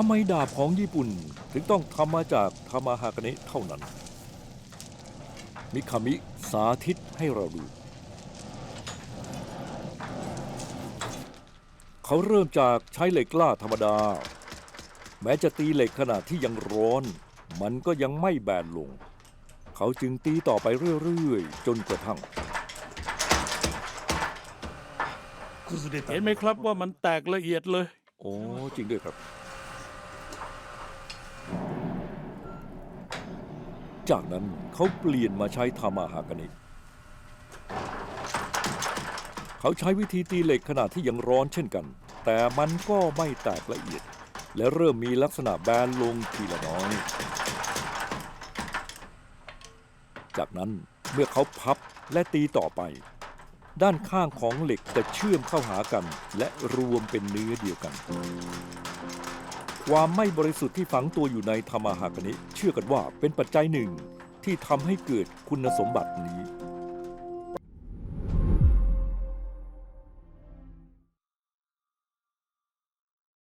ทำไมดาบของญี่ปุ่นถึงต้องทำมาจากทามาฮากาเนะเท่านั้น มิคามิสาธิตให้เราดู เขาเริ่มจากใช้เหล็กกล้าธรรมดา แม้จะตีเหล็กขณะที่ยังร้อน มันก็ยังไม่แบนลง เขาจึงตีต่อไปเรื่อยๆ จนกระทั่ง เห็นไหมครับว่ามันแตกละเอียดเลย โอ้ จริงด้วยครับ จากนั้นเขาเปลี่ยนมาใช้ทามาฮากาเนะเขาใช้วิธีตีเหล็กขณะที่ยังร้อนเช่นกัน แต่มันก็ไม่แตกละเอียด และเริ่มมีลักษณะแบนลงทีละน้อย จากนั้นเมื่อเขาพับและตีต่อไป ด้านข้างของเหล็กจะเชื่อมเข้าหากัน และรวมเป็นเนื้อเดียวกัน ความไม่บริสุทธิ์ที่ฝังตัวอยู่ในธรรมหากนิเชื่อกันว่าเป็นปัจจัยหนึ่งที่ทำให้เกิดคุณสมบัตินี้